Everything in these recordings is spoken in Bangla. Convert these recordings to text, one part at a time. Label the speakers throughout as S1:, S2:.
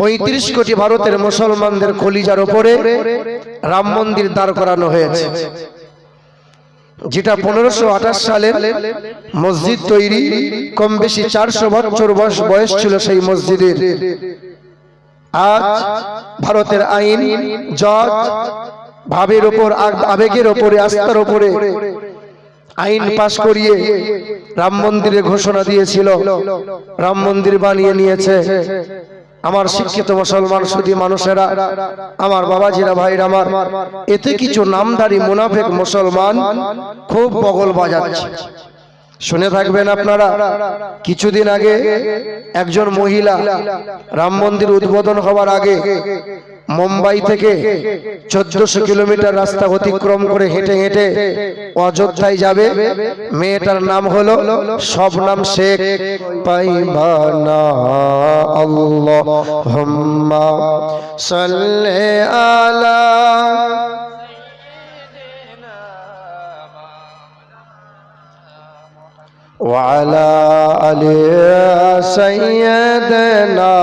S1: পঁয়ত্রিশ কোটি ভারতের মুসলমানদের কলিজার ওপরে রাম মন্দির দাঁড় করানো হয়েছে। যেটা পনেরোশো আঠাশ সালের মসজিদ তৈরি, কম বেশি চারশো বছর বয়স বয়স ছিল সেই মসজিদের। আজ ভারতের আইন, জজ, ভাবের ওপর আবেগের ওপরে আস্থার ওপরে আইন পাশ করিয়ে রাম মন্দিরের ঘোষণা দিয়েছিল। রাম মন্দির বানিয়ে নিয়েছে। আমার শিক্ষিত মুসলমান সুদী মানুষেরা আমার বাবাজিরা ভাইরা আমার এতে কিছু নামধারী মুনাফেক মুসলমান খুব বগল বাজাচ্ছে। শুনে থাকবেন আপনারা কিছুদিন আগে একজন মহিলা রাম মন্দির উদ্বোধন হবার আগে মুম্বাই থেকে চোদ্দশো কিলোমিটার রাস্তা অতিক্রম করে হেঁটে হেঁটে অযোধ্যায় যাবে মেয়েটার নাম হলো শবনাম শেখ পাইবানা আল্লাহ সাল্লে আলা وعلى آل سيدنا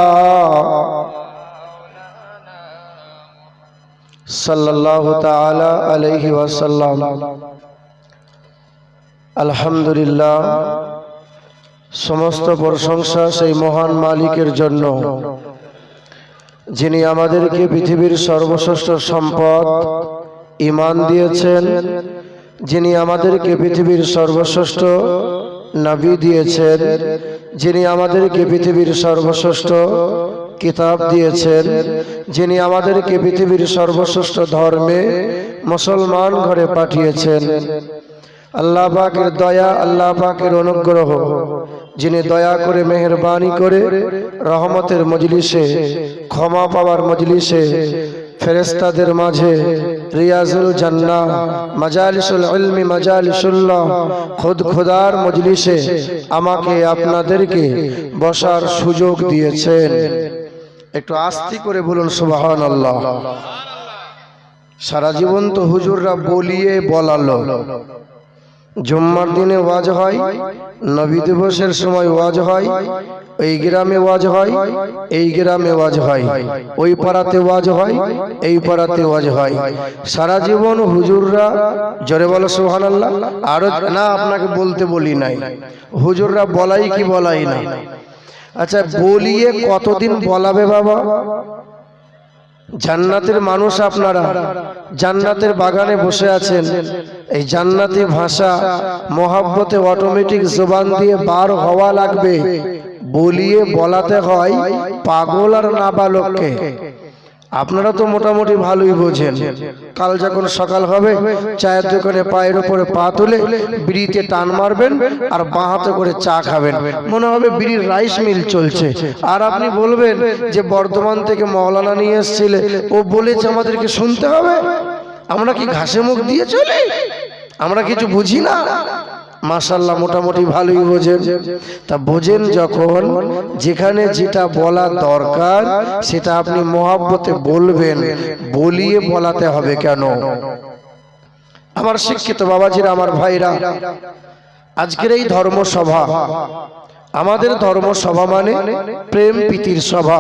S1: সাল্লাল্লাহু তাআলা আলাইহি ওয়াসাল্লাম। আলহামদুলিল্লাহ, সমস্ত প্রশংসা সেই মহান মালিকের জন্য, যিনি আমাদেরকে পৃথিবীর সর্বশ্রেষ্ঠ সম্পদ ইমান দিয়েছেন, যিনি আমাদেরকে পৃথিবীর সর্বশ্রেষ্ঠ নাবি দিয়েছেন, যিনি আমাদেরকে পৃথিবীর সর্বশ্রেষ্ঠ কিতাব দিয়েছেন, যিনি আমাদেরকে পৃথিবীর সর্বশ্রেষ্ঠ ধর্মে মুসলমান ঘরে পাঠিয়েছেন। আল্লাহ পাকের দয়া, আল্লাহ পাকের অনুগ্রহ, যিনি দয়া করে মেহরবানি করে রহমতের মজলিসে, ক্ষমা পাওয়ার মজলিসে ফেরেস্তাদের মাঝে রিয়াজুল জান্নাহ, মাজালিসুল ইলমি, মাজালিসুল্লাহ, খুদ খুদার মজলিসে আমাকে আপনাদেরকে বসার সুযোগ দিয়েছেন। একটু আস্তি করে বলুন সুবহানাল্লাহ। সারা জীবন তো হুজুররা বলিয়ে বলালো। জুম্মার দিনে ওয়াজ হয় নবী দিবসের সময় ওয়াজ হয় এই গ্রামে ওয়াজ হয় এই গ্রামে ওয়াজ হয় ওই পাড়াতে ওয়াজ হয় এই পাড়াতে ওয়াজ হয়। সারা জীবন হুজুররা জোরে বলো সুহান আল্লাহ আরও না আপনাকে বলতে বলি নাই। হুজুররা বলাই কি বলাই না আচ্ছা বলিয়ে কতদিন বলাবে বাবা? জান্নাতের মানুষ আপনারা জান্নাতের বাগানে বসে আছেন। এই জান্নাতি ভাষা মহাব্বতে অটোমেটিক জোবান দিয়ে বার হওয়া লাগবে। বলিয়ে বলাতে হয় পাগল আর নাবালককে। আপনারা তো মোটামুটি ভালোই বোঝেন। কাল যখন সকাল হবে, চায়ের দোকানে পায়ের উপরে পা তুলে বিড়িতে টান মারবেন আর বাঁ হাতে করে চা খাবেন। মনে হবে বিড়ির রাইস মিল চলছে। আর আপনি বলবেন যে বর্ধমান থেকে মৌলানা নিয়ে এসেছিলে, ও বলেছে আমাদেরকে শুনতে হবে। আমরা কি ঘাসে মুখ দিয়ে চলি? আমরা কিছু বুঝি না? মাসাল্লাহ মোটামুটি ভালোই বোঝেন। তা বোঝেন যখন যেখানে যেটা বলা দরকার, সেটা আপনি মহাব্বতে বলবেন, বলিয়ে বলাতে হবে কেন? আমার শিক্ষিত বাবাজিরা, আমার ভাইরা, আজকের এই ধর্মসভা আমাদের ধর্মসভা মানে প্রেম প্রীতির সভা।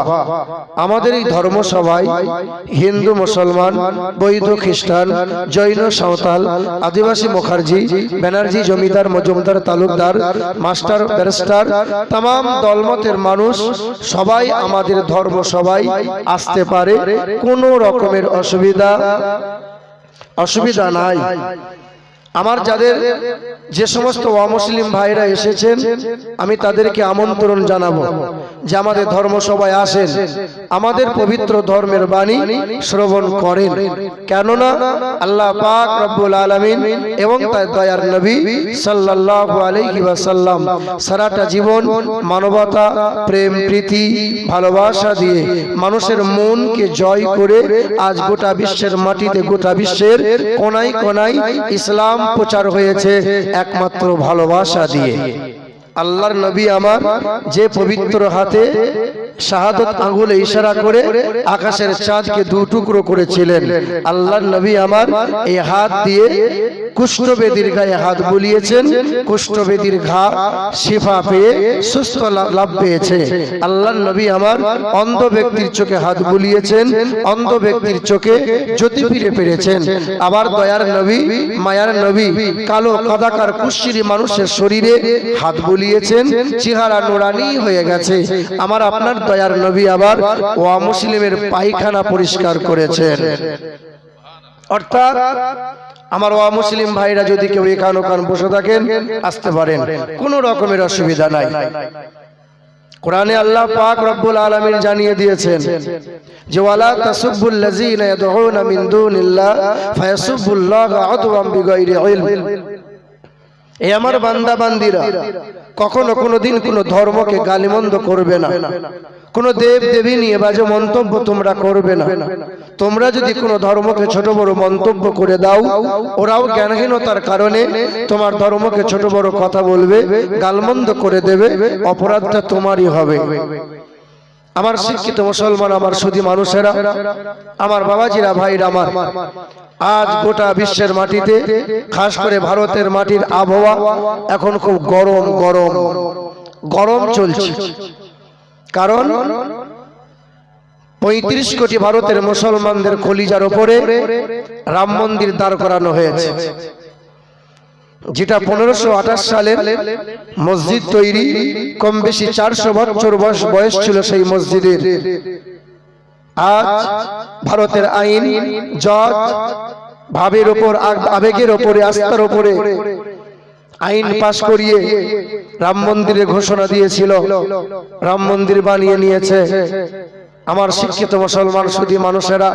S1: আমাদের এই ধর্মসভায় হিন্দু মুসলমান বৈধ খ্রিস্টান জৈন সাঁওতাল আদিবাসী মুখার্জি ব্যানার্জি জমিদার মজুমদার তালুকদার মাস্টার ব্যারিস্টার তাম দলমতের মানুষ সবাই আমাদের ধর্মসভায় আসতে পারে। কোনো রকমের অসুবিধা অসুবিধা নাই। আমার যাদের যে সমস্ত অমুসলিম ভাইরা এসেছেন, আমি তাদেরকে আমন্ত্রণ জানাব যে আমাদের ধর্মসভায় আসেন, আমাদের পবিত্র ধর্মের বাণী শ্রবণ করেন। কেননা আল্লাহ পাক রব্বুল আলামিন এবং তার দয়ার নবী সাল্লাল্লাহু আলাইহি ওয়াসাল্লাম সারাটা জীবন মানবতা, প্রেম, প্রীতি, ভালোবাসা দিয়ে মানুষের মনকে জয় করে আজ গোটা বিশ্বের মাটিতে, গোটা বিশ্বের কোনায় কোনায় ইসলাম প্রচার হয়েছে একমাত্র ভালোবাসা দিয়ে। আল্লাহর নবী আমার যে পবিত্র হাতে শাহাদত আঙ্গুলে ইশারা করে আকাশের চাঁদকে দু টুকরো করেছিলেন। আল্লাহ নবী আমার এই হাত দিয়ে কুষ্ঠবেদীর গায়ে হাত বুলিয়েছেন, কুষ্ঠবেদীর ঘা শিফা পেয়ে সুস্থ লাভ পেয়েছে। আল্লাহ নবী আমার অন্ধ ব্যক্তির চোখে হাত বুলিয়েছেন, অন্ধ ব্যক্তির চোখে জ্যোতি ফিরে পেরেছেন। আবার দয়ার নবী, মায়ার নবী, কালো কাদাকার কুশ্চিরি মানুষের শরীরে হাত বুলিয়েছেন চেহারা নোরানি হয়ে গেছে। আমার আপনার দয়ার নবী আবার ওয়া মুসলিমের পায়খানা পরিষ্কার করেছেন। অর্থাৎ আমার ওয়া মুসলিম ভাইরা যদি কেউ এখান ওখান বসে থাকেন, আসতে পারেন। কোনো রকমের অসুবিধা নাই। কোরআনে আল্লাহ পাক রব্বুল আলামিন জানিয়ে দিয়েছেন যে, ওয়ালা তাসুব্বুল লাযিনা ইয়াদউনা মিন দুনিল্লাহ ফায়াসুব্বুল্লাহ আদওয়াম বিগাইরি ইলম। এই আমার বান্দা বান্দিরা কখনো কোনো দিন কোনো ধর্মকে গালিমন্দ করবে না। কোনো দেব দেবী নিয়ে বাজে মন্তব্য তোমরা করবে না। তোমরা যদি কোনো ধর্মকে ছোট বড় মন্তব্য করে দাও ওরাও জ্ঞানহীনতার কারণে তোমার ধর্মকে ছোট বড় কথা বলবে গালমন্দ করে দেবে অপরাধটা তোমারই হবে। আমার শিক্ষিত মুসলমান আমার সুধী মানুষেরা আমার বাবাজিরা ভাইরা আমার আজ গোটা বিশ্বের মাটিতে খাস করে ভারতের মাটির আবহাওয়া এখন খুব গরম গরম গরম চলছে। কারণ পঁয়ত্রিশ কোটি ভারতের মুসলমানদের কলিজার ওপরে রাম মন্দির দাঁড় করানো হয়েছে। যেটা পনেরোশো আঠাশ সালে মসজিদ তৈরি। কম বেশি চারশো বছর বয়স বয়স ছিল সেই মসজিদের। আজ ভারতের আইন জজ ভাবের ওপর আবেগের ওপরে আস্থার ওপরে। আইন পাশ করিয়ে রাম মন্দিরে ঘোষণা দিয়েছিল। রাম মন্দির বানিয়ে নিয়েছে। আমার শিক্ষিত মুসলমান শুধু মানুষেরা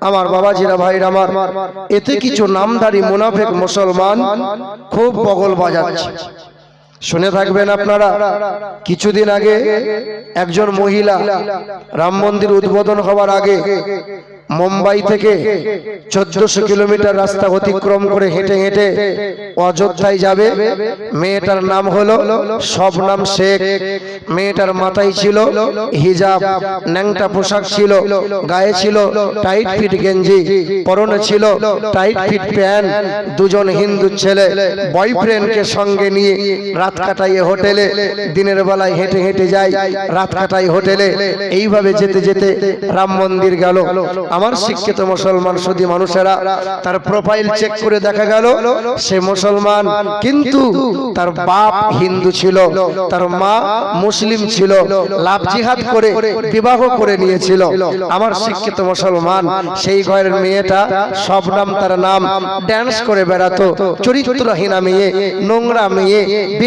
S1: আমার বাবাজিরা ভাইরা আমার এতে কিছু নামধারী মুনাফেক মুসলমান খুব বগল বাজাচ্ছে। শুনে থাকবেন আপনারা, কিছুদিন আগে একজন মহিলা রাম মন্দির উদ্বোধন হওয়ার আগে মুম্বাই থেকে চোদ্দশো কিলোমিটার রাস্তা অতিক্রম করে হেঁটে হেঁটে অযোধ্যায় যাবে। মেয়েটার নাম হলো শবনাম শেখ। মেয়েটার মাথায় ছিল হিজাব, ন্যাংটা পোশাক ছিল, গায়ে ছিল টাইট ফিট গেঞ্জি, পরনে ছিল টাইট ফিট প্যান্ট। দুজন হিন্দু ছেলে বয়ফ্রেন্ডকে সঙ্গে নিয়ে রাত কাটাইয়ে হোটেলে, দিনের বেলায় হেঁটে হেঁটে যায় রাত কাটাই হোটেলে। এইভাবে যেতে যেতে রাম মন্দির গেল। আমার শিক্ষিত মুসলমান সুদী মানুষেরা তার প্রোফাইল চেক করে দেখা গেল, সে মুসলমান, কিন্তু তার বাপ হিন্দু ছিল, তার মা মুসলিম ছিল, লাভ জিহাদ করে, বিবাহ করে নিয়েছিল। আমার শিক্ষিত মুসলমান, সেই ঘরের মেয়েটা সব নাম তার নাম ড্যান্স করে বেড়াতো, চরিত্রহীনা মেয়ে, নোংরা মেয়ে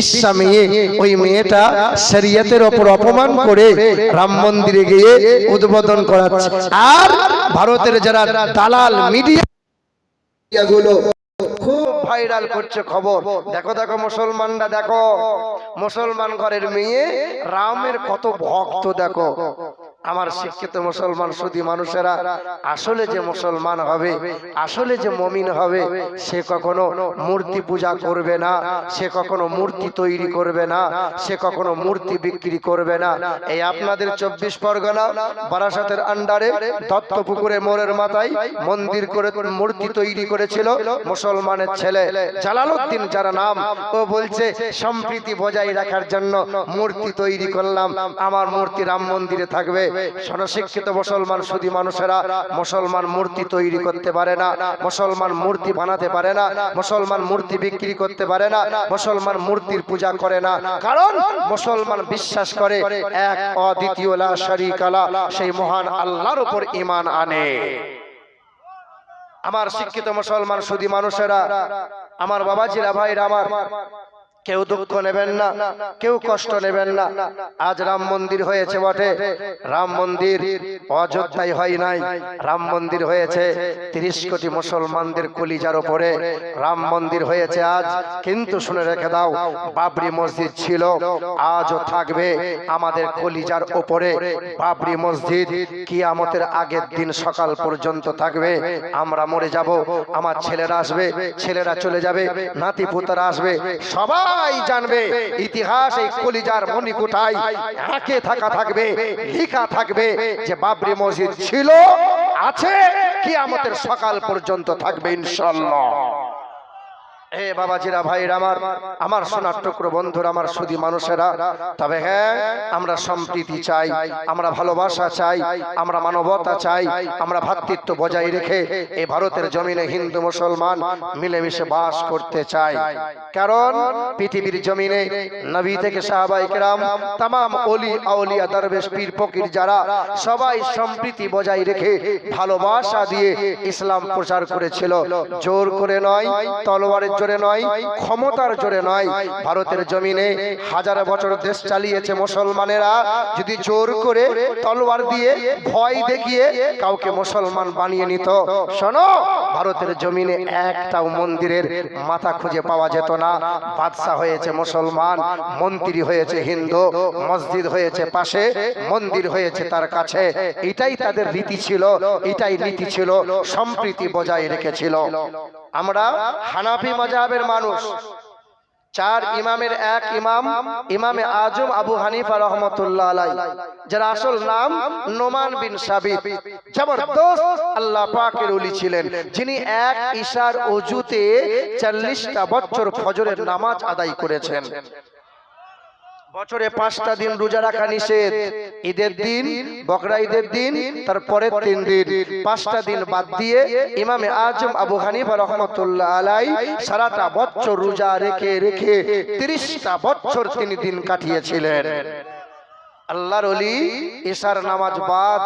S1: বিশ্বা মেয়ে ওই মেয়েটা শরিয়তের ওপর অপমান করে রাম মন্দিরে গিয়ে উদ্বোধন করাচ্ছে। আর ভারতের যারা দালাল মিডিয়া গুলো খুব ভাইরাল করছে খবর। দেখো দেখো মুসলমানরা দেখো। মুসলমান ঘরের মেয়ে রামের কত ভক্ত দেখো। আমার শিক্ষিত মুসলমান সুদী মানুষেরা আসলে যে মুসলমান হবে আসলে যে মমিন হবে সে কখনো মূর্তি পূজা করবে না সে কখনো মূর্তি তৈরি করবে না সে কখনো মূর্তি বিক্রি করবে না। এই আপনাদের চব্বিশ পরগনা বারাসাতের আন্ডারে দত্তপুকুরে মোড়ের মাথায় মন্দির করে মূর্তি তৈরি করেছিল মুসলমানের ছেলে জালালউদ্দিন যার নাম ও বলছে সম্প্রীতি বজায় রাখার জন্য মূর্তি তৈরি করলাম আমার মূর্তি রাম মন্দিরে থাকবে। সনশিক্ষিত মুসলমান সুদী মানুষেরা মুসলমান মূর্তি তৈরি করতে পারে না মুসলমান মূর্তি বানাতে পারে না মুসলমান মূর্তি বিক্রি করতে পারে না মুসলমান মূর্তির পূজা করে না। কারণ মুসলমান বিশ্বাস করে এক অদ্বিতীয় লা শারীকা লা সেই মহান আল্লাহর উপর ঈমান আনে। আমার শিক্ষিত মুসলমান সুদী মানুষেরা আমার বাবাজিরা ভাইরা আমার কেউ দুঃখ নেবেন না, কেউ কষ্ট নেবেন না। আজ রাম মন্দির হয়েছে বটে। রাম মন্দির অযোধ্যায় হয় নাই। রাম মন্দির হয়েছে তিরিশ কোটি মুসলমানদের কলিজার ওপরে রাম মন্দির হয়েছে আজ। কিন্তু শুনে রেখে দাও, বাবরি মসজিদ ছিল, আজও থাকবে আমাদের কলিজার ওপরে বাবরি মসজিদ কিয়ামতের আগের দিন সকাল পর্যন্ত থাকবে। আমরা মরে যাব, আমার ছেলেরা আসবে, ছেলেরা চলে যাবে নাতি পুতারা আসবে, সবাই সবাই জানবে, ইতিহাস এই কলিজার মণিকুটাই আঁকে থাকা থাকবে, লেখা থাকবে যে বাবরি মসজিদ ছিল, আছে, কিয়ামতের সকাল পর্যন্ত থাকবে ইনশাল্লাহ এ বাবাজিরা, ভাইরা আমার আমার সোনার টুকরো বন্ধুরা, আমার সুদী মানুষেরা, তবে হ্যাঁ আমরা সম্প্রীতি চাই, আমরা ভালোবাসা চাই, আমরা মানবতা চাই, আমরা ভ্রাতৃত্ব বজায় রেখে এই ভারতের জমিনে হিন্দু, মুসলমান মিলেমিশে বাস করতে চাই। কারণ পৃথিবীর জমিনে নবী থেকে সাহাবাই কেরাম তাম অলি, আউলিয়া, দরবেশ, পীর, ফকির যারা সবাই সম্প্রীতি বজায় রেখে ভালোবাসা দিয়ে ইসলাম প্রচার করেছিল, জোর করে নয়, তলোয়ারের জোরে নয় ক্ষমতার জোরে নয়। ভারতের জমিনে হাজার বছর দেশ চালিয়েছে মুসলমানেরা। যদি জোর করে তলোয়ার দিয়ে ভয় দেখিয়ে কাউকে মুসলমান বানিয়ে নিত শোনো ভারতের জমিনে একটাও মন্দিরের মাথা খুঁজে পাওয়া যেত না। বাদশাহ হয়েছে মুসলমান মন্ত্রী হয়েছে হিন্দু মসজিদ হয়েছে পাশে মন্দির হয়েছে তার কাছে। এটাই তাদের রীতি ছিল এটাই নীতি ছিল সম্প্রীতি বজায় রেখেছিল। আমরা হানাফি মজাবের মানুষ। চার ইমামের এক ইমাম, ইমামে আজম আবু হানিফা রহমতুল্লাহ আলাই যার আসল নাম নোমান বিন সাবিত। জবরদস্ত আল্লাহ পাকের উলি ছিলেন। যিনি এক ইশার অজুতে চল্লিশটা বছর ফজরের নামাজ আদায় করেছেন। বছরে পাঁচটা দিন রোজা রাখা নিষেধ। ঈদের দিন, বকরা ঈদের দিন তারপরে তিন দিন। পাঁচটা দিন বাদ দিয়ে ইমামে আজম আবু হানিফা রহমতুল্লাহ আলাই সারাটা বছর রোজা রেখে রেখে তিরিশটা বছর তিনি দিন কাটিয়েছিলেন। আল্লাহর অলি ঈশার নামাজ বাদ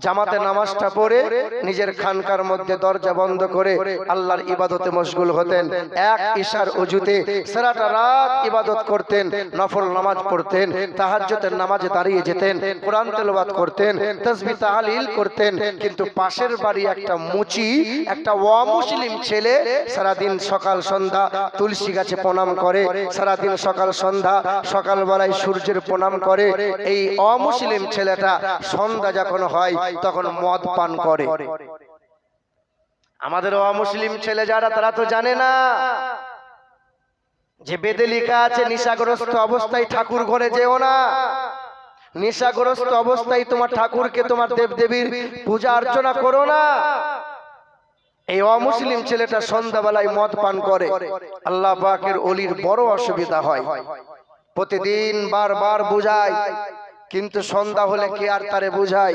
S1: জামাতে নামাজটা পড়ে নিজের খানকার মধ্যে দরজা বন্ধ করে আল্লাহর ইবাদতে মশগুল হতেন। এক ঈশার অজুতে সারাটা রাত ইবাদত করতেন নফল নামাজ পড়তেন তাহাজ্জুদের নামাজে দাঁড়িয়ে যেতেন কোরআন তেলাওয়াত করতেন তাসবিহ তাহলিল করতেন কিন্তু পাশের বাড়ি একটা মুচি একটা অমুসলিম ছেলে সারাদিন সকাল সন্ধ্যা তুলসী গাছে প্রণাম করে সারাদিন সকাল সন্ধ্যা সকালবেলায় সূর্যের প্রণাম করে এই অমুসলিম ছেলেটা সন্ধ্যা যখন হয় তখন মদ পান করে। আমাদের অমুসলিম ছেলে যারা, তারা তো জানে না যে বেদে লেখা আছে, নিশাগ্রস্ত অবস্থায় ঠাকুর ঘরে যেও না। নেশাগ্রস্ত অবস্থায় তোমার ঠাকুরকে তোমার দেবদেবীর পূজা অর্চনা করো না। এই অমুসলিম ছেলেটা সন্ধ্যাবেলায় মদ পান করে। আল্লাহ পাকের অলির বড় অসুবিধা হয়। প্রতিদিন বারবার বুঝায় কিন্তু সন্ধ্যা হলে কি আর তারে বুঝাই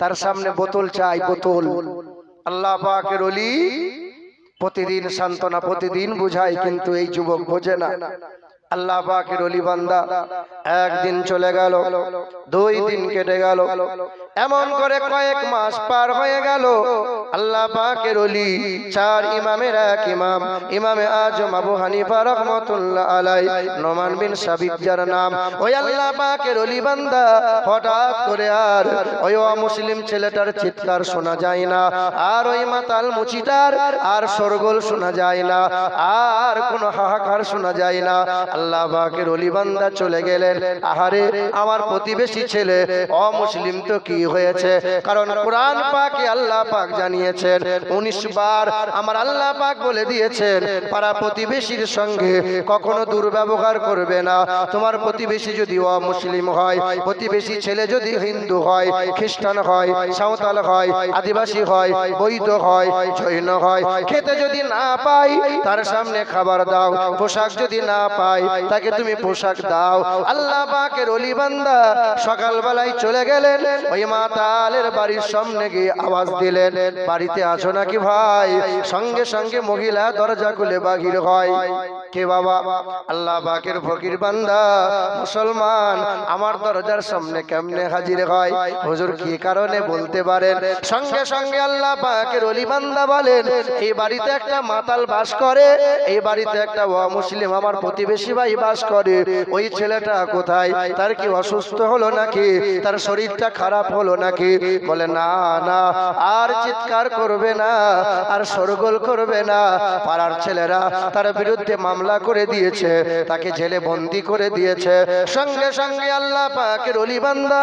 S1: তার সামনে বোতল চাই, বোতল। আল্লাহ পাকের অলি প্রতিদিন সান্ত্বনা প্রতিদিন বুঝায়, কিন্তু এই যুবক বোঝে না। আল্লাহ পাকের অলি বান্দা একদিন চলে গেল, দুই দিন কেটে গেল, এমন করে কয়েক মাস পার হয়ে গেল। আল্লাহ পাকের অলি চার ইমামের এক ইমাম, ইমামে আজম আবু হানিফা রহমতুল্লাহ আলাই নোমান বিন সাবিত যার নাম। ওই আল্লাহ পাকের অলি বান্দা হঠাৎ করে আর ওই মুসলিম ছেলেটার চিৎকার শোনা যায় না, আর ওই মাতাল মুচিটার আর সরগোল শোনা যায় না, আর কোনো হাহাকার শোনা যায় না। আল্লাহ পাকের অলি বান্দা চলে গেলেন। আহারে, আমার প্রতিবেশী ছেলে, অমুসলিম তো কি হয়েছে? কারণ কোরআন পাকে আল্লাহ পাক জানিয়েছেন, উনিশ বার আমার আল্লাহ পাক বলে দিয়েছেন, পাড়া প্রতিবেশীর সঙ্গে কখনো দুর্ব্যবহার করবে না। তোমার প্রতিবেশী যদি অমুসলিম হয়, প্রতিবেশী ছেলে যদি হিন্দু হয়, খ্রিস্টান হয়, সাঁওতাল হয়, আদিবাসী হয়, বৈধ হয়, জৈন হয়, খেতে যদি না পাই তার সামনে খাবার দাও, পোশাক যদি না পাই তাকে তুমি পোশাক দাও। আল্লাহ পাকের অলি বান্দা সকালবেলায় চলে গেলেন। ওই মাতালের বাড়ির সামনে গিয়ে আওয়াজ দিলেন, বাড়িতে আছো নাকি ভাই? সঙ্গে সঙ্গে মহিলা দরজা খুলে বাহির হয়। কে বাবা? আল্লাহ পাকের ফকির বান্দা, মুসলমান, আমার দরজার সামনে কেমনে হাজির হয়? হুজুর কি কারণে বলতে পারেন? সঙ্গে সঙ্গে আল্লাহ পাকের অলি বান্দা বলেন, এই বাড়িতে একটা মাতাল বাস করে, এই বাড়িতে একটা অমুসলিম আমার প্রতিবেশী ভাই বাস করে, ওই ছেলেটা কোথায়? তার কি অসুস্থ হলো নাকি? তার শরীরটা খারাপ হলো নাকি? বলে, না না, আর চিৎকার করবে না, আর সরগোল করবে না। পাড়ার ছেলেরা তার বিরুদ্ধে মামলা করে দিয়েছে, তাকে জেলে বন্দি করে দিয়েছে। সঙ্গে সঙ্গে আল্লাহ পাকের অলি বান্দা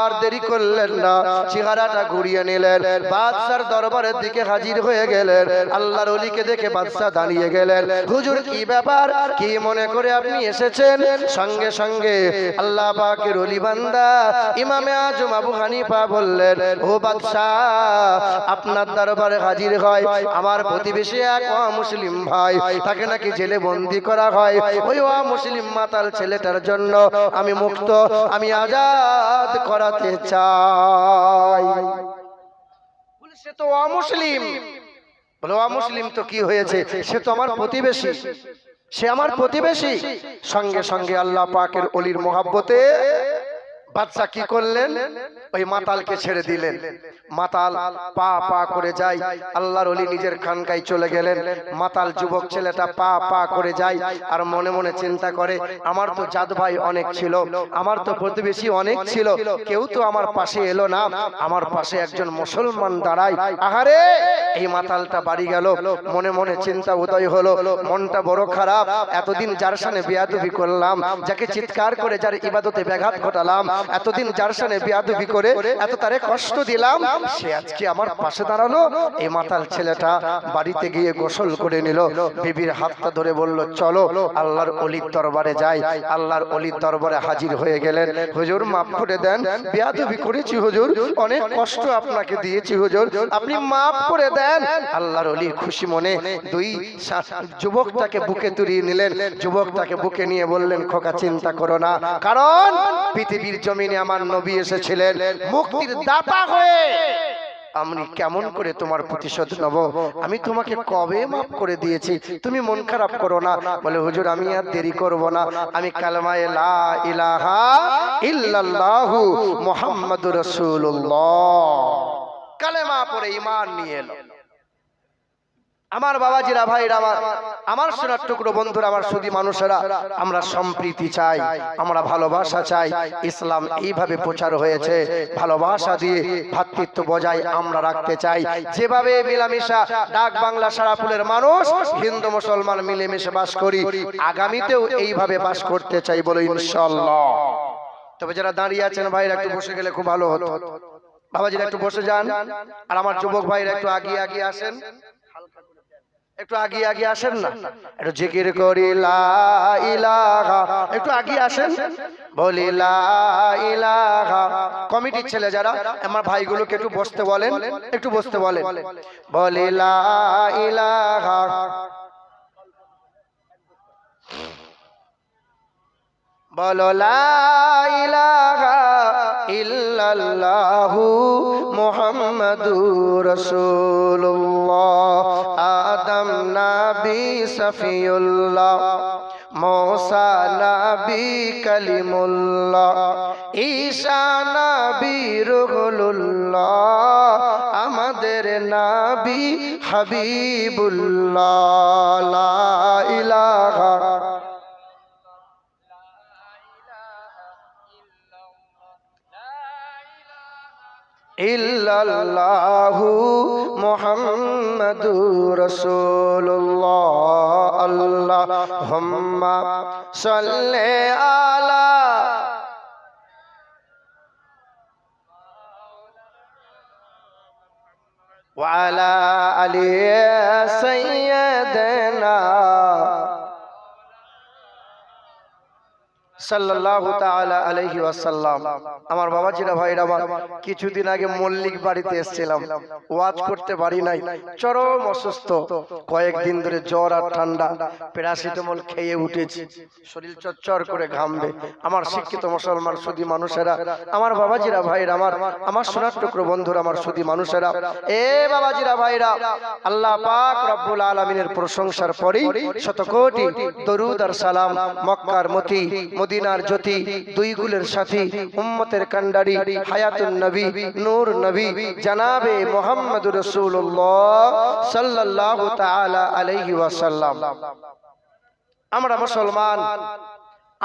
S1: আর দেরি করলেন না। চেহারাটা ঘুরিয়ে নিলেন। বাদশার দরবারের দিকে হাজির হয়ে গেলেন। আল্লাহর অলিকে দেখে বাদশা দাঁড়িয়ে গেলেন। হুজুর, কি ব্যাপার? কি মনে করে আপনি এসেছেন? সঙ্গে সঙ্গে আল্লাহ পাকের অলি বান্দা ইমামে আজম আবু হানিফা বললেন, ও বাদশাহ, আপনার দরবারে হাজির হয়। আমার প্রতিবেশী এক মুসলিম ভাই, তাকে নাকি জেলে বন্দি করা হয়। ওই ও মুসলিম মাতাল ছেলেটার জন্য আমি মুক্ত, আমি আজাদ করাতে চাই। সে তো অমুসলিম। বলে, অমুসলিম তো কি হয়েছে? সে তো আমার প্রতিবেশী। সে আমার প্রতিবেশী। সঙ্গে সঙ্গে আল্লাহ পাকের অলির মোহাব্বতে বাচ্চা কি করলেন? ওই মাতালকে ছেড়ে দিলেন। মাতাল পা পা করে যায়, আল্লাহর অলি নিজের খানকায় চলে গেলেন। মাতাল যুবক ছেলেটা পা পা করে যায় আর মনে মনে চিন্তা করে, আমার তো জাত ভাই অনেক ছিল, আমার তো প্রতিবেশী অনেক ছিল, কেউ তো আমার পাশে এলো না, আমার পাশে একজন মুসলমান দাঁড়ায়। আহারে! এই মাতালটা বাড়ি গেল, মনে মনে চিন্তা উদয় হলো, মনটা বড় খারাপ। এতদিন যার সামনে বেয়াদবি করলাম, যাকে চিৎকার করে যার ইবাদতে ব্যাঘাত ঘটালাম এতদিন যার সামনে বেয়াদবি করে এত তারে কষ্ট দিলাম সে আজকে আমার পাশে দাঁড়াল এই মাতাল ছেলেটা বাড়িতে গিয়ে গোসল করে নিল বিবির হাতটা ধরে বলল চলো আল্লাহর অলির দরবারে যাই আল্লাহর অলির দরবারে হাজির হয়ে গেলেন হুজুর মাফ করে দেন বেয়াদবি করেছি হুজুর অনেক কষ্ট আপনাকে দিয়েছি হুজুর আপনি মাফ করে দেন আল্লাহর অলি খুশি মনে দুই যুবকটাকে বুকে তুলিয়ে নিলেন যুবকটাকে বুকে নিয়ে বললেন খোকা চিন্তা করো না কারণ পৃথিবীর জমিনে আমার নবী এসেছিলেন মুক্তির দাতা হয়ে। আমি কেমন করে তোমার প্রতিশোধ নেব? আমি তোমাকে কবে মাফ করে দিয়েছি? তুমি মন খারাপ করো না। বলে হুজুর আমি আর দেরি করব না। আমি কালমায়ে লা ইলাহা ইল্লাল্লাহু মুহাম্মাদুর রাসূলুল্লাহ। কালেমা পড়ে ঈমান নিয়ে এলো। আমার বাবাজিরা, ভাইরা, আমার আমার সোনার টুকরো বন্ধুরা, আমার সুদী মানুষেরা, আমরা সম্প্রীতি চাই, আমরা ভালোবাসা চাই। ইসলাম এইভাবে প্রচার হয়েছে। ভালোবাসা দিয়ে ভ্রাতৃত্ব বজায় আমরা রাখতে চাই। যেভাবে মিলামিশা ডাক বাংলা সারাপুলের মানুষ, হিন্দু মুসলমান মিলেমিশে বাস করি, আগামীতেও এইভাবে বাস করতে চাই বলে ইনশাল্লাহ তবে যারা দাঁড়িয়ে আছেন, ভাইরা, একটু বসে গেলে খুব ভালো হতো। বাবাজিরা, একটু বসে যান। আর আমার যুবক ভাইরা, একটু আগিয়ে আগিয়ে আসেন। একটু আগিয়ে আগে আসেন না? একটু জিকির করি লা ইলাহা। একটু আগে আসেন। বলি লা ইলাহা। কমিটির ছেলে যারা আমার ভাইগুলোকে একটু বসতে বলেন একটু বসতে বলেন। বলি ইলাহা। বলো ইল্লাল্লাহু মুহাম্মাদুর রাসূলুল্লাহ। আদম নবী সফিউল্লাহ, মৌসা নবী কলিমুল্লাহ, ঈসা নবী রুহুল্লাহ আমাদের নবী হাবিবুল্লাহ। ইলাহা إلا الله محمد رسول الله اللهم صل على وعلى علي سيدنا আমার বাবাজিরা ভাইরা আমার কিছুদিন আগে মল্লিক বাড়িতে এসেছিলাম। ওয়াজ করতে পারি নাই। চরম অসুস্থ। কয়েকদিন ধরে জ্বর আর ঠান্ডা। প্যারাসিটামল খেয়ে উঠেছি। শরীর চচ্চর করে ঘামবে। আমার শিক্ষিত মুসলমান সুদী মানুষেরা আমার বাবাজিরা ভাইরা আমার আমার সোনার টুকরো বন্ধুরা আমার সুদী মানুষেরা। এ বাবাজিরা ভাইরা আল্লাহ পাক রব্বুল আলামিনের প্রশংসার পরেই শত কোটি দরুদ আর সালাম মক্কার মতি মদিনার জ্যোতি, দুই গুলের সাথী, উম্মতের কান্ডারি হায়াতুন নবী, নূর নবী, জানাবে মোহাম্মদুর রাসূলুল্লাহ সাল্লাল্লাহু তাআলা আলাইহি ওয়াসাল্লাম। আমরা মুসলমান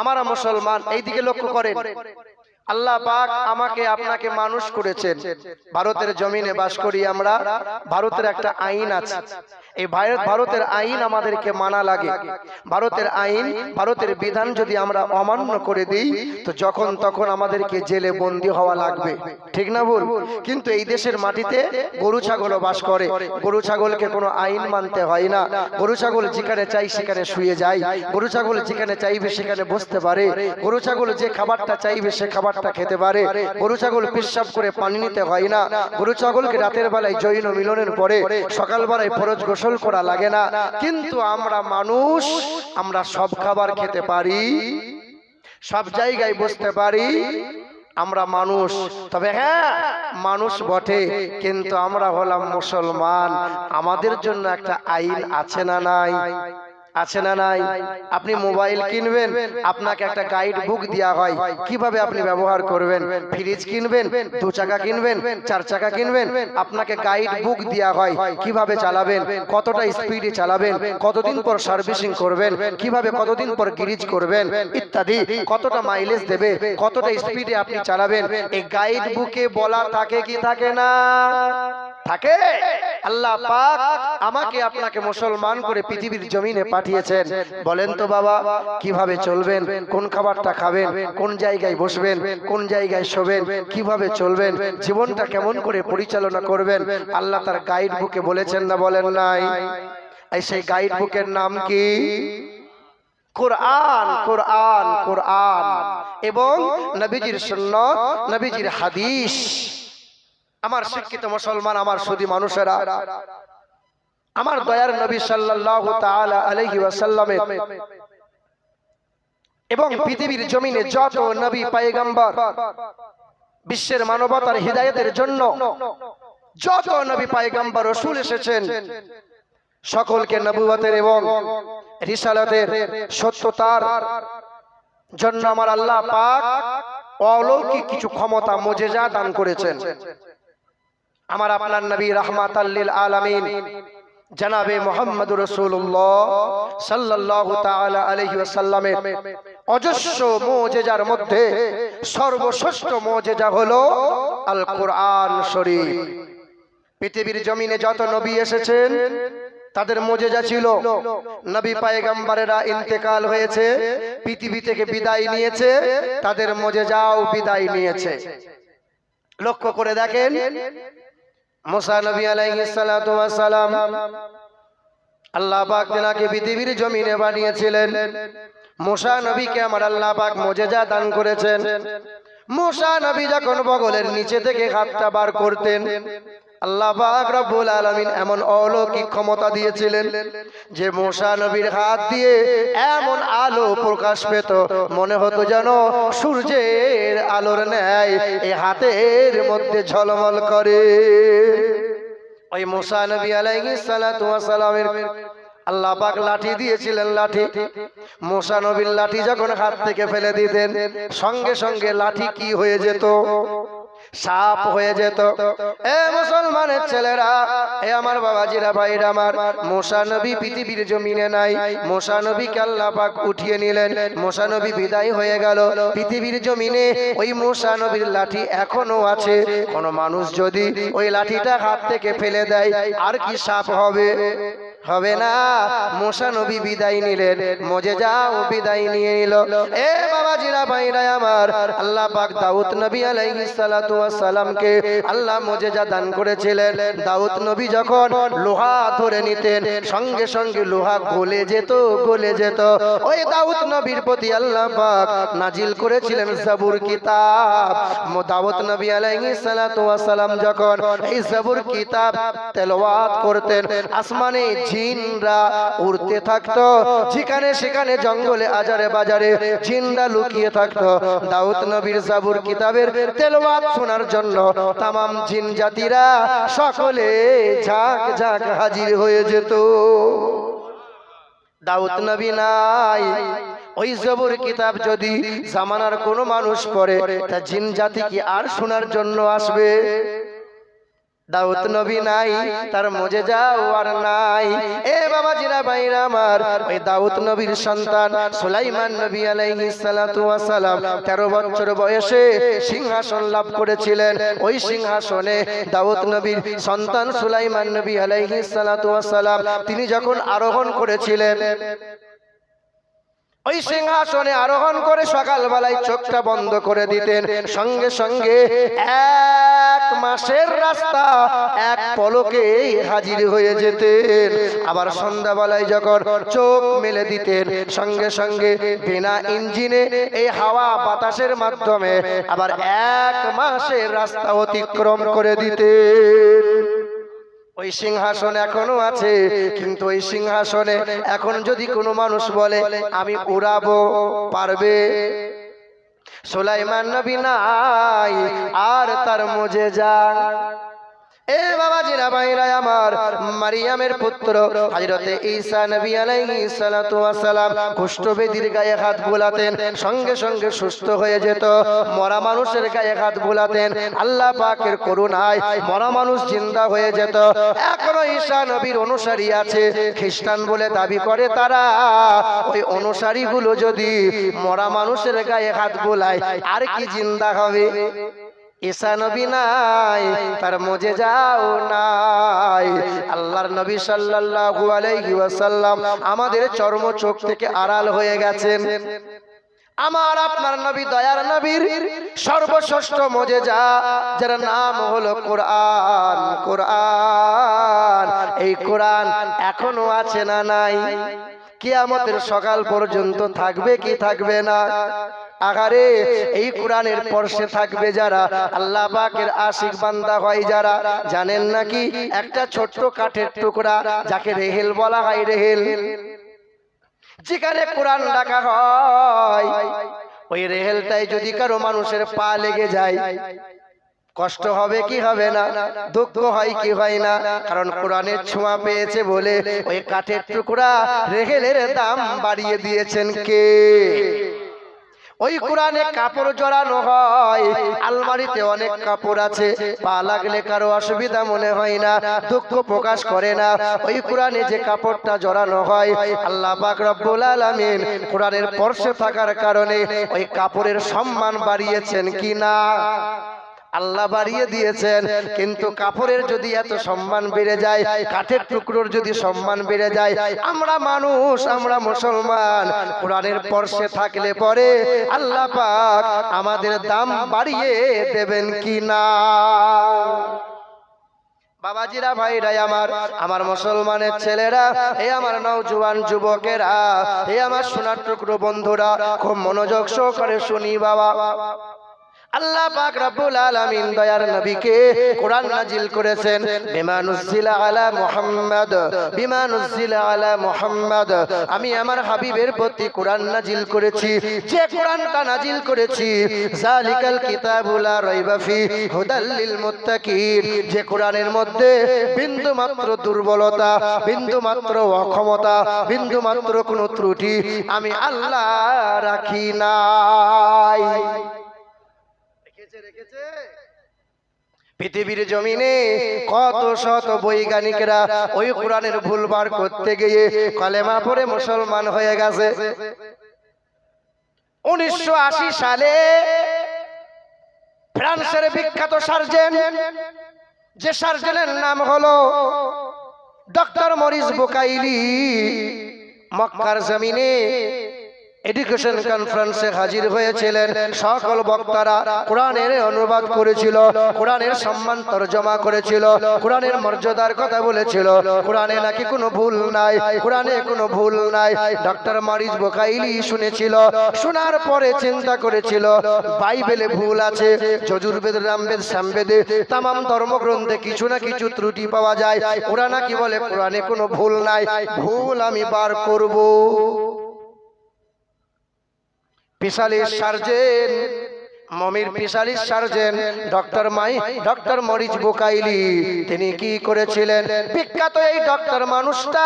S1: আমরা মুসলমান এই দিকে লক্ষ্য করেন। আল্লাহ পাক আমাকে, আপনাকে মানুষ করেছেন। ভারতের জমিনে বাস করি আমরা, ভারতের একটা আইন আছে। এই ভারত ভারতের আইন আমাদেরকে মানা লাগে। ভারতের আইন ভারতের বিধান যদি আমরা অমান্য করে দিই তো যখন তখন আমাদেরকে জেলে বন্দি হওয়া লাগবে। ঠিক না ভুল? কিন্তু এই দেশের মাটিতে গরু ছাগলও বাস করে। গরু ছাগলকে কোনো আইন মানতে হয় না। গরু ছাগল যেখানে চাই সেখানে শুয়ে যায়। গরু ছাগল যেখানে চাইবে সেখানে বসতে পারে। গরু ছাগল যে খাবারটা চাইবে সে খাবারটা খেতে পারে। গরু ছাগল পেশাব করে পানি নিতে হয় না গরু ছাগলকে রাতের বেলায় জৈন মিলনের পরে সকালবেলায় ফরজ গোসল করা লাগে না। কিন্তু আমরা মানুষ, আমরা সব খাবার খেতে পারি, সব জায়গায় বসতে পারি, আমরা মানুষ। তবে হ্যাঁ মানুষ বটে, কিন্তু আমরা হলাম মুসলমান। আমাদের জন্য একটা আইন আছে না নাই? আছে না নাই? আপনি মোবাইল কিনবেন আপনাকে একটা গাইড বুক দেওয়া হয়। কীভাবে আপনি ব্যবহার করবেন? ফ্রিজ কিনবেন দু চাকা কিনবেন চার চাকা কিনবেন আপনাকে গাইড বুক দেওয়া হয়। কীভাবে চালাবেন? কতটা স্পিডে চালাবেন? কতদিন পর সার্ভিসিং করবেন? কীভাবে কতদিন পর গ্রিজ করবেন? ইত্যাদি। কতটা মাইলেজ দেবে? কতটা স্পিডে আপনি চালাবেন? এই গাইড বুকে বলা থাকে কি থাকে না? থাকে আল্লাহ পাক আমাকে আপনাকে মুসলমান করে পৃথিবীর জমিনে পাঠিয়েছেন। বলেন তো বাবা, কীভাবে চলবেন? কোন খাবারটা খাবেন? কোন জায়গায় বসবেন? কোন জায়গায় শোবেন? কীভাবে চলবেন? জীবনটা কেমন করে পরিচালনা করবেন? আল্লাহ তার গাইড বুকে বলেছেন না, বলেন নাই? এই সেই গাইড বুকের নাম কি? কোরআন কোরআন কোরআন। এবং নবীজির সুন্নত, নবীজির হাদিস। আমার শিক্ষিত মুসলমান, আমার সুদী মানুষেরা আমার দয়ার নবী সাল্লাল্লাহু তাআলা আলাইহি এবং পৃথিবীর জমিনে যত নবী পয়গম্বর বিশ্বের মানবতার হিদায়াতের জন্য যত নবী পয়গম্বর রসুল এসেছেন সকলকে নবুয়তের এবং রিসালাতের সত্যতার জন্য আমার আল্লাহ পাক অলৌকিক কিছু ক্ষমতা মোজেজা দান করেছেন। আমার আপনার নবী রহমাত আল্লিল আলামিন। জনাবে মোহাম্মদ রসুল্লাহ সাল্লাল্লাহু তাআলা আলাইহি ওয়াসাল্লামের অজস্র মুজিজার মধ্যে সর্বশ্রেষ্ঠ মুজিজা হলো আল কোরআন শরীফ। পৃথিবীর জমিনে যত নবী এসেছেন তাদের মোজেজা ছিল নবী পায়গাম্বারেরা ইন্তেকাল হয়েছে পৃথিবী থেকে বিদায় নিয়েছে তাদের মোজেজাও বিদায় নিয়েছে। লক্ষ্য করে দেখেন মুসা নবী আলাইহিস সালাতু ওয়াস সালাম আল্লাহ পাক তেনাকে পৃথিবীর জমিনে বানিয়েছিলেন। মোসা নবীকে আমার আল্লাহ পাক মোজেজা দান করেছেন। মোসা নবী যখন বগলের নিচে থেকে হাতটা বার করতেন আল্লাহ রব্বুল আলামিন এমন অলৌকিক ক্ষমতা দিয়েছিলেন যে মুসা নবীর হাত দিয়ে এমন আলো প্রকাশ পেত। মনে হতো যেন সূর্যের আলোর ন্যায় এই হাতের মধ্যে ঝলমল করে। ওই মুসা নবী আলাইহিস সালাতু ওয়াস সালামের আল্লাহ পাক লাঠি দিয়েছিলেন লাঠি। মুসা নবীর লাঠি যখন হাত থেকে ফেলে দিতেন, সঙ্গে সঙ্গে লাঠি কি হয়ে যেত? সাপ হয়ে যেত। এ মুসলমানের ছেলেরা এ আমার বাবাজিরা ভাইরা আমার মোসা নবী পৃথিবীর জমিনে নাই। মোসা নবীকে আল্লাহ পাক উঠিয়ে নিলেন। মোসা নবী বিদায় হয়ে গেল। পৃথিবীর জমিনে ওই মোসা নবীর লাঠি এখনও আছে। কোন মানুষ যদি ওই লাঠিটা হাত থেকে ফেলে দেয় আর কি সাপ হবে? হবে না। মোসা নবী বিদায় নিলেন। মজে যাও, বিদায় নিয়ে নিল। এ বাবাজিরা ভাইরা আমার, আল্লাহ পাক দাউদ নবী আলাইহিস সালাতু ওয়াস সালামকে আল্লাহ মজেজা দান করেছিলেন। দাউদ নবী যখন লোহা ধরে নিতেন, সঙ্গে সঙ্গে লোহা গলে যেত গলে যেত। ওই দাউদ নবীর প্রতি আল্লাহ পাক নাজিল করেছিলেন জাবুর কিতাব। মো দাউদ নবী আলাইহিস সালাতু ওয়াস সালাম যখন এই জাবুর কিতাব তেলাওয়াত করতেন, আসমানে জিনরা উড়তে থাকতো, যেখানে সেখানে জঙ্গলে, আজারে বাজারে জিনরা লুকিয়ে থাকতো। দাউদ নবীর জাবুর কিতাবের তেলাওয়াত শোনার জন্য তামাম জিন জাতিরা সকলে ঝাঁক ঝাঁক হাজির হয়ে যেত। দাউদ নবী নাই। ওই জবর কিতাব যদি জামানার কোনো মানুষ পড়ে, তা জিন জাতি কি আর শোনার জন্য আসবে? দাউদ নবী নাই তার মজে যাও আর নাই। এ বাবা জিরা ভাইরা আমার ওই দাউদ নবীর সন্তান সুলাইমান নবী আলাইহিস সালাতু ওয়াস সালাম 13 বছর বয়সে সিংহাসন লাভ করেছিলেন। ওই সিংহাসনে দাউদ নবীর সন্তান সুলাইমান নবী আলাইহিস সালাতু ওয়াস সালাম তিনি যখন আরোহণ করেছিলেন। ওই সিংহাসনে আরোহণ করে সকালবেলায় চোখটা বন্ধ করে দিতেন। সঙ্গে সঙ্গে এক মাসের রাস্তা, এক পলকে হাজির হয়ে যেতেন। আবার সন্ধ্যাবেলায় যখন চোখ মেলে দিতেন, সঙ্গে সঙ্গে বিনা ইঞ্জিনে এই হাওয়া বাতাসের মাধ্যমে আবার এক মাসের রাস্তা অতিক্রম করে দিতেন। ওই সিংহাসন এখনও আছে, কিন্তু ওই সিংহাসনে এখন যদি কোনো মানুষ বলে, আমি উড়াবো, পারবে? সোলাইমান নবী নাই, আর তার মজে যা হাত বুলাতেন, সঙ্গে সঙ্গে সুস্থ হয়ে যেত। মরা মানুষের হাত বুলাতেন, আল্লাহ মরা মানুষ হয়ে যেত। এখনও অনুসারী আছে, খ্রিস্টান বলে দাবি করে তারা। ওই অনুসারীগুলো যদি মরা মানুষের গায়ে হাত বুলায়, আর কি জিন্দা হবে? ঈসা নবী নাই, তার মজে যাও নাই। আল্লাহর নবী সাল্লাল্লাহু আলাইহি ওয়াসাল্লাম আমাদের চর্ম চোখ থেকে আড়াল হয়ে গেছেন। আমার আপনার নবী দয়ার নবীর সর্বশ্রেষ্ঠ মজে যা, যার নাম হলো কোরআন কোরআন। এই কোরআন এখনও আছে না নাই? কিয়ামতের সকাল পর্যন্ত থাকবে কি থাকবে না? আগারে এই কোরআনের পর্ষে থাকবে যারা আল্লাহ পাকের আশিক বান্দা হয় যারা। জানেন নাকি একটা ছোট্ট কাঠের টুকরা যাকে রেহেল বলা হয় রেহেল। যেখানে কোরআন ডাকা হয় ওই রেহেলটাই যদি কারও মানুষের পা লেগে যায় কষ্ট হবে কি হবে না? দুঃখ হয় কি হয় না? কারণ কোরআনের ছোঁয়া পেয়েছে বলে ওই কাঠের টুকরা রেহেলের দাম বাড়িয়ে দিয়েছেন কে? ওই কোরআনে কাপড় জড়ানো হয়। আলমারিতে অনেক কাপড় আছে। পা লাগলে কারও অসুবিধা মনে হয় না। দুঃখ প্রকাশ করে না। ওই কোরআনে যে কাপড়টা জড়ানো হয় আল্লাহ পাক রব্বুল আলামিন কোরআনের পর্ষে থাকার কারণে ওই কাপড়ের সম্মান বাড়িয়েছেন কি না আল্লাহ বাড়িয়ে দিয়েছেন, কিন্তু কাপড়ের যদি এত সম্মান বেড়ে যায়, কাঠের টুকরোর যদি সম্মান বেড়ে যায়, আমরা মানুষ, আমরা মুসলমান, কোরআনের পর্ষে থাকলে পরে আল্লাহ পাক আমাদের দাম বাড়িয়ে দেবেন কি না? বাবাজিরা, ভাইরাই আমার আমার মুসলমানের ছেলেরা এ আমার নওজোয়ান যুবকেরা এ আমার সোনার টুকরো বন্ধুরা, খুব মনোযোগ সহকারে শুনি বাবা। আল্লাহ পাক রব্বুল আলামিন দয়ার নবীকে কোরআন নাজিল করেছেন। বিমা নুজিলা আলা মুহাম্মদ, বিমা নুজিলা আলা মুহাম্মদ। আমি আমার হাবিবের প্রতি কোরআন নাজিল করেছি, যে কোরআনটা নাজিল করেছি। জালিকাল কিতাবুল রাইবা ফি হুদাল লিল মুত্তাকিন। যে কোরআনের মধ্যে বিন্দু মাত্র দুর্বলতা বিন্দু মাত্র অক্ষমতা বিন্দু মাত্র কোনো ত্রুটি আমি আল্লাহ রাখি নাই। পৃথিবীর জমিনে কত শত বৈজ্ঞানিকরা ওই কোরআনের ভুল বার করতে গিয়ে কলেমা পরে মুসলমান হয়ে গেছে। উনিশশো আশি সালে ফ্রান্সের বিখ্যাত সার্জেন, যে সার্জেনের নাম হলো ডক্টর মরিস বুকাইলি, মক্কার জমিনে এডুকেশন কনফারেন্সে হাজির হয়েছিলেন সকল বক্তারা। কোরআনের অনুবাদ করেছিল। কোরআনের সম্মান তর্জমা করেছিল। কোরআনের মর্যাদার কথা বলেছিল। কোরআনে নাকি কোনো ভুল নাই। কোরআনে কোনো ভুল নাই। ডক্টর মারিজ বোকাইলি শুনেছিল। শোনার পরে চিন্তা করেছিল। বাইবেলে ভুল আছে। যজুর্বেদ রামবেদ শ্যামবেদে তামাম ধর্মগ্রন্থে কিছু না কিছু ত্রুটি পাওয়া যায়। ওরা নাকি বলে কোরআনে কোনো ভুল নাই। ভুল আমি বার করব। বিশালী সার্জেন, মমির স্পেশালিস্ট সার্জেন, ডক্টর মাই, ডক্টর মরিচ বুকাইলি, তিনি কি করেছিলেন? বিখ্যাত এই ডক্টর মানুষটা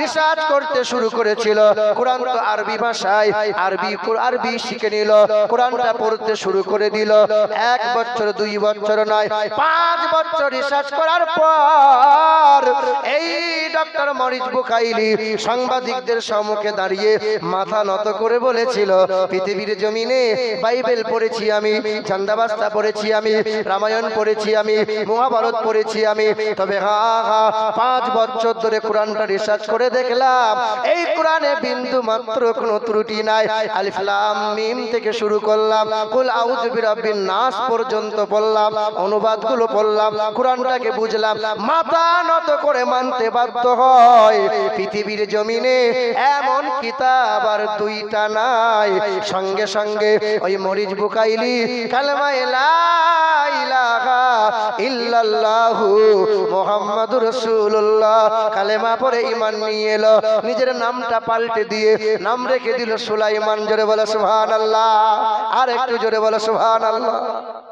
S1: রিসার্চ করতে শুরু করেছিল। কোরআন তো আরবি ভাষায়, আরবি আরবি শিখে নিল, কোরআনটা পড়তে শুরু করে দিল। এক বছর, দুই বছর নয়, পাঁচ বছর রিসার্চ করার পর ডক্টর মরিচ বুকাইলি। সাংবাদিকদের সম্মুখে দাঁড়িয়ে মাথা নত করে বলেছিল, পৃথিবীর জমিনে বাইবেল পড়েছি আমি, চান্দাবাস্তা পড়েছি আমি, রামায়ণ পড়েছি আমি, মহাভারত পড়েছি আমি। তবে হা হা, পাঁচ বছর ধরে কোরআনটা রিসার্চ করে দেখলাম, এই কোরআনে বিন্দু মাত্র কোনো ত্রুটি নাই। আলিফলাম মিম থেকে শুরু করলাম, কুল আউযু বিরাব্বিন নাস পর্যন্ত পড়লাম, অনুবাদগুলো পড়লাম, কোরআনটাকে বুঝলাম। মাথা নত করে মানতে বাধ্য হয়। পৃথিবীর জমিনে এমন কিতাব আর দুইটা নাই। সঙ্গে সঙ্গে ওই মরিচ বুকাইলি কালেমা লা ইলাহা ইল্লাল্লাহু মুহাম্মাদুর রাসূলুল্লাহ। কালেমা নিয়ে এলো, নিজের নামটা পাল্টে দিয়ে নাম রেখে দিল সুলাইমান। জোরে বলে সুবহানাল্লাহ। আর একটু জোরে বলে সুবহানাল্লাহ।